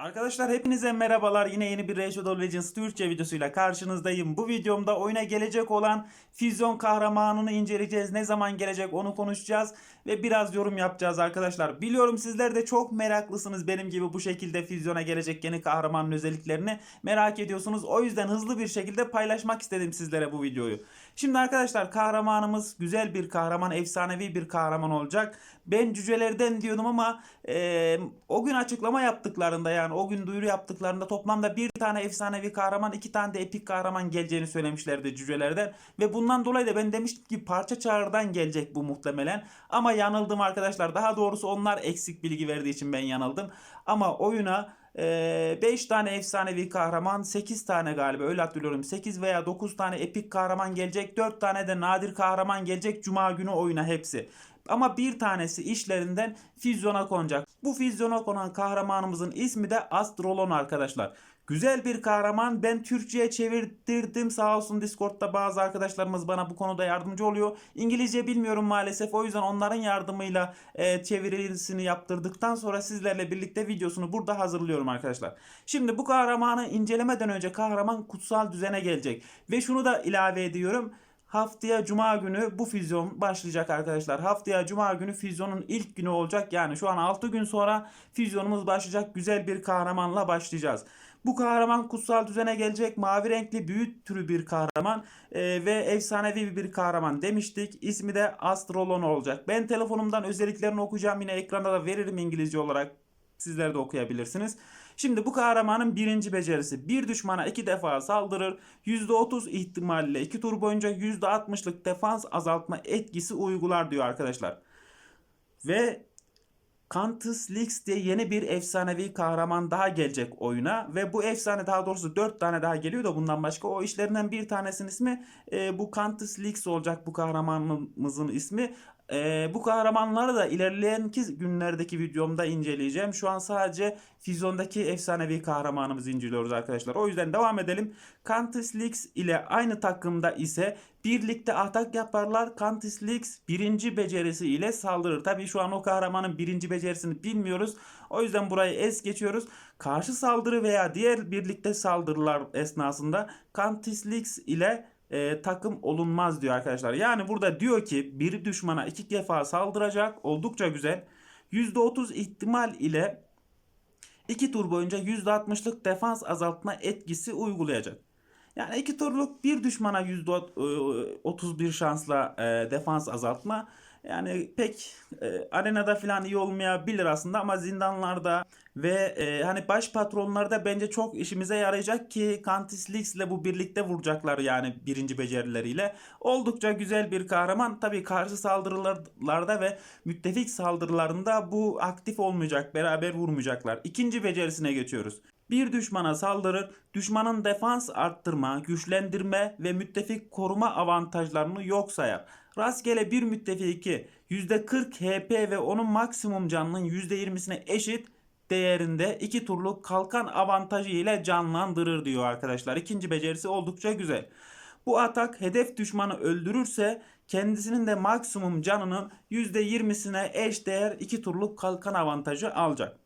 Arkadaşlar hepinize merhabalar. Yine yeni bir Rage of Legends Türkçe videosuyla karşınızdayım. Bu videomda oyuna gelecek olan füzyon kahramanını inceleyeceğiz. Ne zaman gelecek onu konuşacağız ve biraz yorum yapacağız arkadaşlar. Biliyorum sizler de çok meraklısınız benim gibi bu şekilde füzyona gelecek yeni kahramanın özelliklerini merak ediyorsunuz. O yüzden hızlı bir şekilde paylaşmak istedim sizlere bu videoyu. Şimdi arkadaşlar kahramanımız güzel bir kahraman, efsanevi bir kahraman olacak. Ben cücelerden diyordum ama e, o gün açıklama yaptıklarında yani o gün duyuru yaptıklarında toplamda bir tane efsanevi kahraman, iki tane de epik kahraman geleceğini söylemişlerdi cücelerden. Ve bundan dolayı da ben demiştim ki parça çağrıdan gelecek bu muhtemelen. Ama yanıldım arkadaşlar. Daha doğrusu onlar eksik bilgi verdiği için ben yanıldım. Ama oyuna 5 tane efsanevi kahraman, 8 tane galiba öyle hatırlıyorum. 8 veya 9 tane epik kahraman gelecek, 4 tane de nadir kahraman gelecek cuma günü oyuna hepsi. Ama bir tanesi işlerinden füzyona konacak. Bu füzyona konan kahramanımızın ismi de Astrolon arkadaşlar. Güzel bir kahraman. Ben Türkçe'ye çevirdirdim. Sağ olsun Discord'da bazı arkadaşlarımız bana bu konuda yardımcı oluyor. İngilizce bilmiyorum maalesef. O yüzden onların yardımıyla e, çevirisini yaptırdıktan sonra sizlerle birlikte videosunu burada hazırlıyorum arkadaşlar. Şimdi bu kahramanı incelemeden önce kahraman kutsal düzene gelecek. Ve şunu da ilave ediyorum. Haftaya cuma günü bu füzyon başlayacak arkadaşlar. Haftaya cuma günü füzyonun ilk günü olacak. Yani şu an 6 gün sonra füzyonumuz başlayacak. Güzel bir kahramanla başlayacağız. Bu kahraman kutsal düzene gelecek. Mavi renkli büyük türü bir kahraman e, ve efsanevi bir kahraman demiştik. İsmi de Astrolon olacak. Ben telefonumdan özelliklerini okuyacağım. Yine ekranda da veririm İngilizce olarak. Sizler de okuyabilirsiniz. Şimdi bu kahramanın birinci becerisi bir düşmana iki defa saldırır. %30 ihtimalle iki tur boyunca %60'lık defans azaltma etkisi uygular diyor arkadaşlar. Ve Countess Lix diye yeni bir efsanevi kahraman daha gelecek oyuna ve bu efsane daha doğrusu 4 tane daha geliyor da bundan başka o işlerinden bir tanesinin ismi e, bu Countess Lix olacak bu kahramanımızın ismi. Ee, bu kahramanları da ilerleyen günlerdeki videomda inceleyeceğim. Şu an sadece Fizyon'daki efsanevi kahramanımızı inceliyoruz arkadaşlar. O yüzden devam edelim. Countess Lix ile aynı takımda ise birlikte atak yaparlar. Countess Lix birinci becerisi ile saldırır. Tabii şu an o kahramanın birinci becerisini bilmiyoruz. O yüzden burayı es geçiyoruz. Karşı saldırı veya diğer birlikte saldırılar esnasında Countess Lix ile e, takım olunmaz diyor arkadaşlar. Yani burada diyor ki bir düşmana iki defa saldıracak. Oldukça güzel. %30 ihtimal ile 2 tur boyunca %60'lık defans azaltma etkisi uygulayacak. Yani iki turluk bir düşmana %31 şansla e, defans azaltma yani pek e, arenada falan iyi olmayabilir aslında ama zindanlarda ve e, hani baş patronlarda bence çok işimize yarayacak ki Kantis ile bu birlikte vuracaklar yani birinci becerileriyle. Oldukça güzel bir kahraman. Tabii karşı saldırılarda ve müttefik saldırılarında bu aktif olmayacak. Beraber vurmayacaklar. İkinci becerisine geçiyoruz. Bir düşmana saldırır, düşmanın defans arttırma, güçlendirme ve müttefik koruma avantajlarını yok sayar. Rastgele bir müttefiki %40 HP ve onun maksimum canının %20'sine eşit değerinde iki turluk kalkan avantajı ile canlandırır diyor arkadaşlar. İkinci becerisi oldukça güzel. Bu atak hedef düşmanı öldürürse kendisinin de maksimum canının %20'sine eş değer iki turluk kalkan avantajı alacak.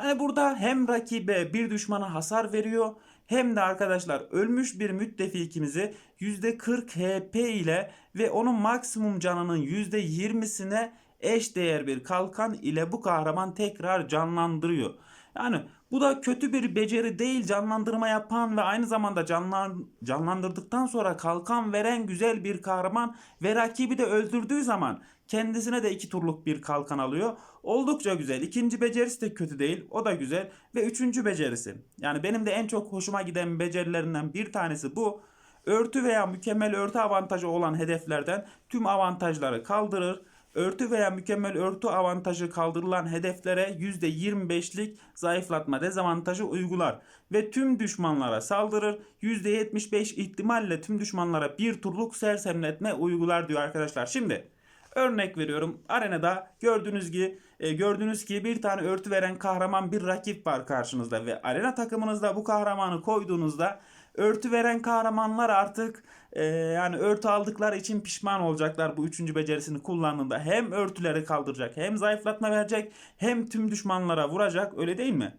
Yani burada hem rakibe bir düşmana hasar veriyor hem de arkadaşlar ölmüş bir müttefikimizi %40 HP ile ve onun maksimum canının %20'sine eş değer bir kalkan ile bu kahraman tekrar canlandırıyor. Yani bu da kötü bir beceri değil canlandırma yapan ve aynı zamanda canlan, canlandırdıktan sonra kalkan veren güzel bir kahraman ve rakibi de öldürdüğü zaman kendisine de iki turluk bir kalkan alıyor. Oldukça güzel. İkinci becerisi de kötü değil. O da güzel. Ve üçüncü becerisi. Yani benim de en çok hoşuma giden becerilerinden bir tanesi bu. Örtü veya mükemmel örtü avantajı olan hedeflerden tüm avantajları kaldırır Örtü veya mükemmel örtü avantajı kaldırılan hedeflere %25'lik zayıflatma dezavantajı uygular ve tüm düşmanlara saldırır. %75 ihtimalle tüm düşmanlara bir turluk sersemletme uygular diyor arkadaşlar. Şimdi örnek veriyorum. Arenada gördüğünüz gibi e, gördüğünüz ki bir tane örtü veren kahraman bir rakip var karşınızda ve arena takımınızda bu kahramanı koyduğunuzda örtü veren kahramanlar artık e, yani örtü aldıkları için pişman olacaklar bu üçüncü becerisini kullandığında. Hem örtüleri kaldıracak hem zayıflatma verecek hem tüm düşmanlara vuracak öyle değil mi?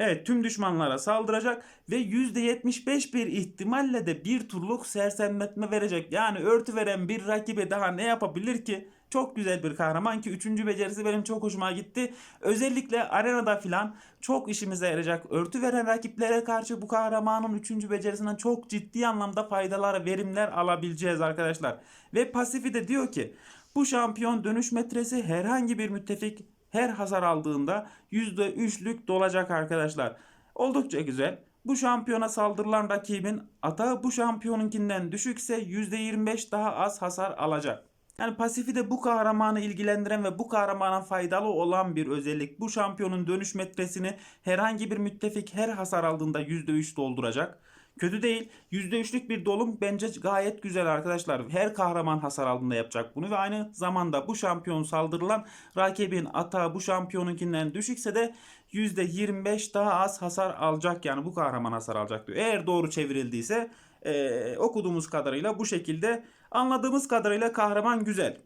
Evet tüm düşmanlara saldıracak ve %75 bir ihtimalle de bir turluk sersemletme verecek. Yani örtü veren bir rakibe daha ne yapabilir ki? Çok güzel bir kahraman ki 3. becerisi benim çok hoşuma gitti. Özellikle arenada filan çok işimize yarayacak. Örtü veren rakiplere karşı bu kahramanın 3. becerisinden çok ciddi anlamda faydalar, verimler alabileceğiz arkadaşlar. Ve pasifi de diyor ki bu şampiyon dönüş metresi herhangi bir müttefik her hasar aldığında %3'lük dolacak arkadaşlar. Oldukça güzel. Bu şampiyona saldırılan rakibin atağı bu şampiyonunkinden düşükse %25 daha az hasar alacak. Yani pasifi de bu kahramanı ilgilendiren ve bu kahramana faydalı olan bir özellik. Bu şampiyonun dönüş metresini herhangi bir müttefik her hasar aldığında %3 dolduracak. Kötü değil. %3'lük bir dolum bence gayet güzel arkadaşlar. Her kahraman hasar aldığında yapacak bunu ve aynı zamanda bu şampiyon saldırılan rakibin atağı bu şampiyonunkinden düşükse de %25 daha az hasar alacak yani bu kahraman hasar alacak diyor. Eğer doğru çevrildiyse e, okuduğumuz kadarıyla bu şekilde anladığımız kadarıyla kahraman güzel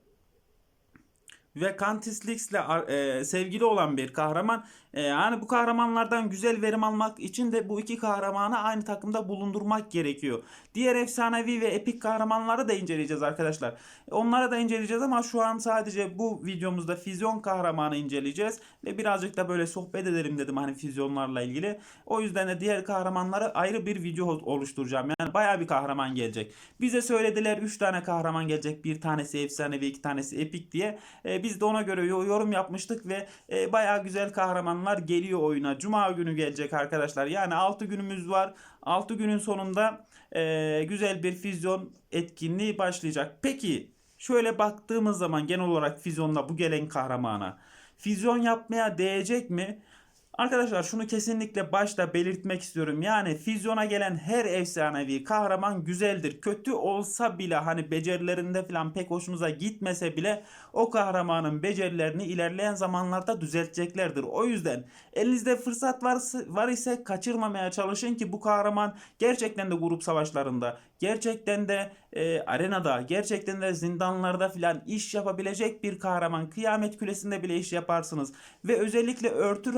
ve Countess Lix'le e, sevgili olan bir kahraman. E, yani bu kahramanlardan güzel verim almak için de bu iki kahramanı aynı takımda bulundurmak gerekiyor. Diğer efsanevi ve epik kahramanları da inceleyeceğiz arkadaşlar. Onları da inceleyeceğiz ama şu an sadece bu videomuzda füzyon kahramanı inceleyeceğiz. Ve birazcık da böyle sohbet edelim dedim hani füzyonlarla ilgili. O yüzden de diğer kahramanları ayrı bir video oluşturacağım. Yani baya bir kahraman gelecek. Bize söylediler 3 tane kahraman gelecek. Bir tanesi efsanevi, iki tanesi epik diye. E, biz de ona göre yorum yapmıştık ve e, bayağı güzel kahramanlar geliyor oyuna. Cuma günü gelecek arkadaşlar. Yani 6 günümüz var. 6 günün sonunda e, güzel bir füzyon etkinliği başlayacak. Peki şöyle baktığımız zaman genel olarak füzyonla bu gelen kahramana füzyon yapmaya değecek mi? Arkadaşlar şunu kesinlikle başta belirtmek istiyorum. Yani füzyona gelen her efsanevi kahraman güzeldir. Kötü olsa bile hani becerilerinde falan pek hoşunuza gitmese bile o kahramanın becerilerini ilerleyen zamanlarda düzelteceklerdir. O yüzden elinizde fırsat varsa, var ise kaçırmamaya çalışın ki bu kahraman gerçekten de grup savaşlarında, gerçekten de e, arenada, gerçekten de zindanlarda filan iş yapabilecek bir kahraman. Kıyamet Kulesi'nde bile iş yaparsınız. Ve özellikle örtü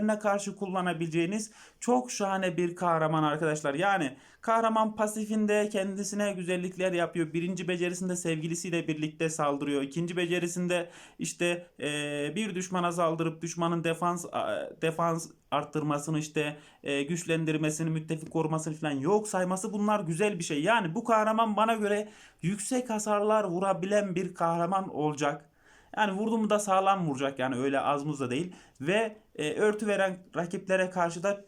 rakiplerine karşı kullanabileceğiniz çok şahane bir kahraman arkadaşlar. Yani kahraman pasifinde kendisine güzellikler yapıyor. Birinci becerisinde sevgilisiyle birlikte saldırıyor. İkinci becerisinde işte e, bir düşmana saldırıp düşmanın defans defans arttırmasını işte e, güçlendirmesini müttefik korumasını falan yok sayması bunlar güzel bir şey. Yani bu kahraman bana göre yüksek hasarlar vurabilen bir kahraman olacak. Yani vurdu mu da sağlam vuracak yani öyle az muz da değil. Ve e, örtü veren rakiplere karşı da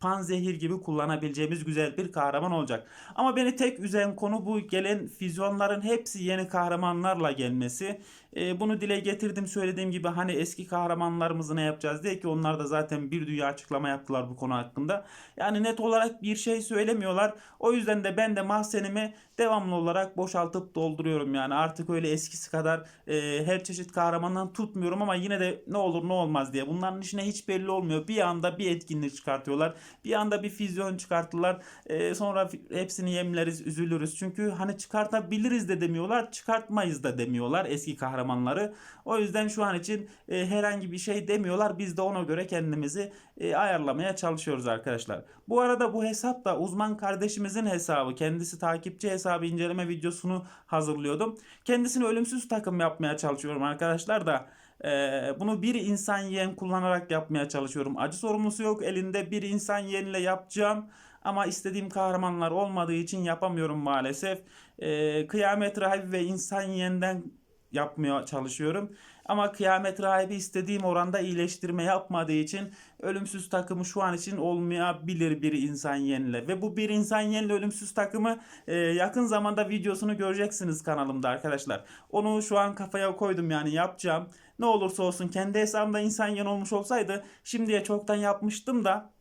panzehir gibi kullanabileceğimiz güzel bir kahraman olacak. Ama beni tek üzen konu bu gelen füzyonların hepsi yeni kahramanlarla gelmesi. E, bunu dile getirdim söylediğim gibi hani eski kahramanlarımızı ne yapacağız diye ki onlar da zaten bir dünya açıklama yaptılar bu konu hakkında. Yani net olarak bir şey söylemiyorlar. O yüzden de ben de mahzenimi devamlı olarak boşaltıp dolduruyorum yani artık öyle eskisi kadar e, her çeşit kahramandan tutmuyorum ama yine de ne olur ne olmaz diye bunların işine hiç belli olmuyor. Bir anda bir etkinlik çıkartıyorlar. Bir anda bir füzyon çıkarttılar. E, sonra hepsini yemleriz, üzülürüz. Çünkü hani çıkartabiliriz de demiyorlar, çıkartmayız da demiyorlar eski kahramanları. O yüzden şu an için e, herhangi bir şey demiyorlar. Biz de ona göre kendimizi e, ayarlamaya çalışıyoruz arkadaşlar. Bu arada bu hesap da uzman kardeşimizin hesabı. Kendisi takipçi hesabı inceleme videosunu hazırlıyordum. Kendisini ölümsüz takım yapmaya çalışıyorum arkadaşlar da. Ee, bunu bir insan yeğen kullanarak yapmaya çalışıyorum. Acı sorumlusu yok elinde bir insan yeğenle yapacağım. Ama istediğim kahramanlar olmadığı için yapamıyorum maalesef. Ee, Kıyamet Rahibi ve insan yeğenden yapmaya çalışıyorum. Ama kıyamet rahibi istediğim oranda iyileştirme yapmadığı için ölümsüz takımı şu an için olmayabilir bir insan yenile. Ve bu bir insan yenile ölümsüz takımı e, yakın zamanda videosunu göreceksiniz kanalımda arkadaşlar. Onu şu an kafaya koydum yani yapacağım. Ne olursa olsun kendi hesabımda insan yen olmuş olsaydı şimdiye çoktan yapmıştım da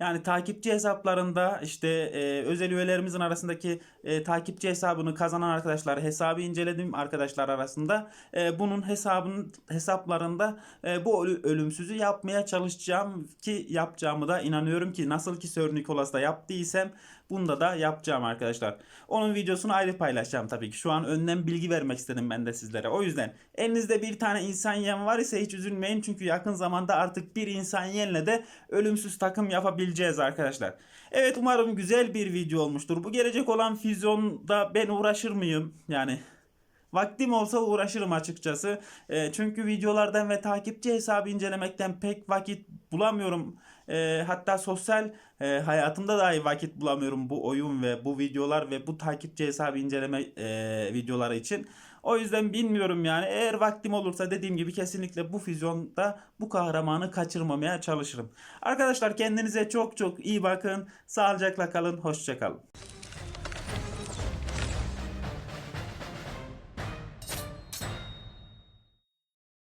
yani takipçi hesaplarında işte e, özel üyelerimizin arasındaki e, takipçi hesabını kazanan arkadaşlar hesabı inceledim arkadaşlar arasında. E, bunun hesabının hesaplarında e, bu ölü- ölümsüzü yapmaya çalışacağım ki yapacağımı da inanıyorum ki nasıl ki Sir Nicholas'ta yaptıysam bunda da yapacağım arkadaşlar. Onun videosunu ayrı paylaşacağım tabii ki. Şu an önden bilgi vermek istedim ben de sizlere. O yüzden elinizde bir tane insan yem var ise hiç üzülmeyin. Çünkü yakın zamanda artık bir insan yenle de ölümsüz takım yapabileceğiz arkadaşlar. Evet umarım güzel bir video olmuştur. Bu gelecek olan füzyonda ben uğraşır mıyım? Yani Vaktim olsa uğraşırım açıkçası. E, çünkü videolardan ve takipçi hesabı incelemekten pek vakit bulamıyorum. E, hatta sosyal e, hayatımda dahi vakit bulamıyorum bu oyun ve bu videolar ve bu takipçi hesabı inceleme e, videoları için. O yüzden bilmiyorum yani. Eğer vaktim olursa dediğim gibi kesinlikle bu füzyonda bu kahramanı kaçırmamaya çalışırım. Arkadaşlar kendinize çok çok iyi bakın. Sağlıcakla kalın. Hoşça kalın.